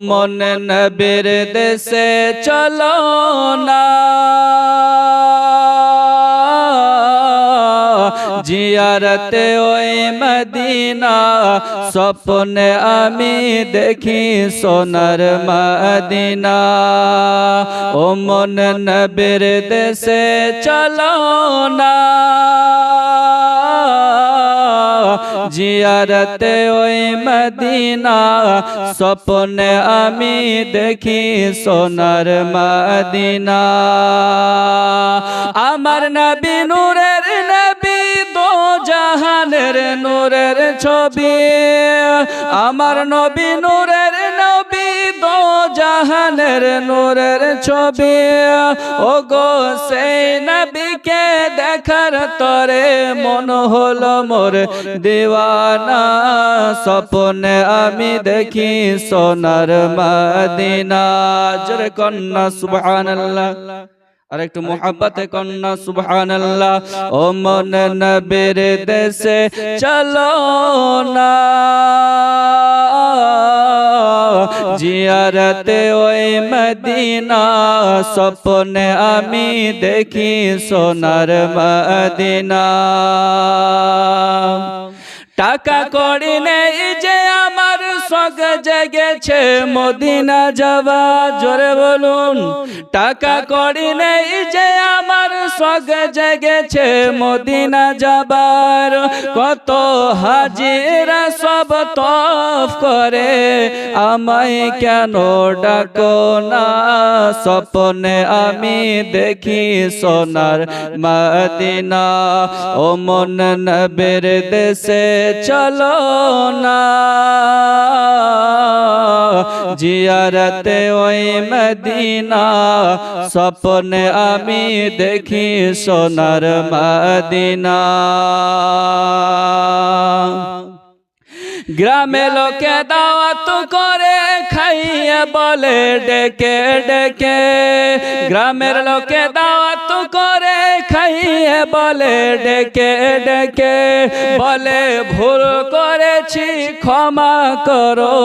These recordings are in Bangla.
মন নবীর দেশে চলো না। জিয়ারতে ওই মদিনা, স্বপ্নে আমি দেখি সোনার মদিনা। ও মন নবীর দেশে চলো না। জিয়ারতে ওই মদিনা, স্বপ্নে আমি দেখি সোনার মদিনা। আমার নবী নূরের নবী দো জাহানের নূরের ছবি। আমার নবী নূরের জাহানের নূরের ছবি। ও গো সেই নবীকে দেখার তরে মন হলো মোর দিওয়ানা। স্বপ্নে আমি দেখি সোনার মদিনা। জোরে কন্যা, সুবহানাল্লাহ। আর একটু মোহাব্বতে কন্যা, সুবহানাল্লাহ। ও মন নবীর দেশে চলো না। জিয়ারতে ওই মদিনা স্বপ্নে আমি দেখি সোনার মদিনা। টাকা করি নেই যে আমার শখ জেগেছে মদিনা যাওয়া। জোরে বলুন, টাকা করি নেই যে আমার শখ জেগেছে মদিনা যাবার। কত হাজিরা সব তফ করে, আমায় কেন ডাকো না? স্বপ্নে আমি দেখি সোনার মদিনা। ও মন নবের দেশে চলো না। জিয়ারতে ওই মদিনা স্বপ্নে আমি দেখি সোনার মদিনা। গ্রামে লোকে দাওয়াত করে খাইয়ে বলে, ডেকে ডেকে। গ্রামের লোকে দাওয়াত করে খাইয়ে বলে, ডেকে ডেকে। বলে, ভুল করেছি, ক্ষমা করো।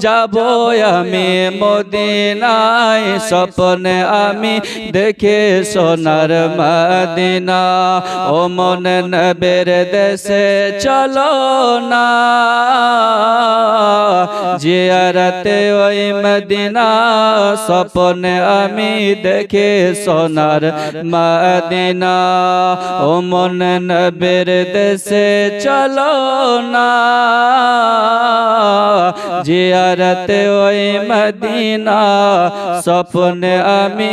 যাব আমি মদিনায়, স্বপ্নে আমি দেখে সোনার মদিনা। ও মন নবের দেশে চলো না। জিয়ারতে ওই মদিনা স্বপ্নে আমি দেখে সোনার মদিনা। ও মন নবের দেশে চলো না। জিয়ারতে ওই মদিনা স্বপ্নে আমি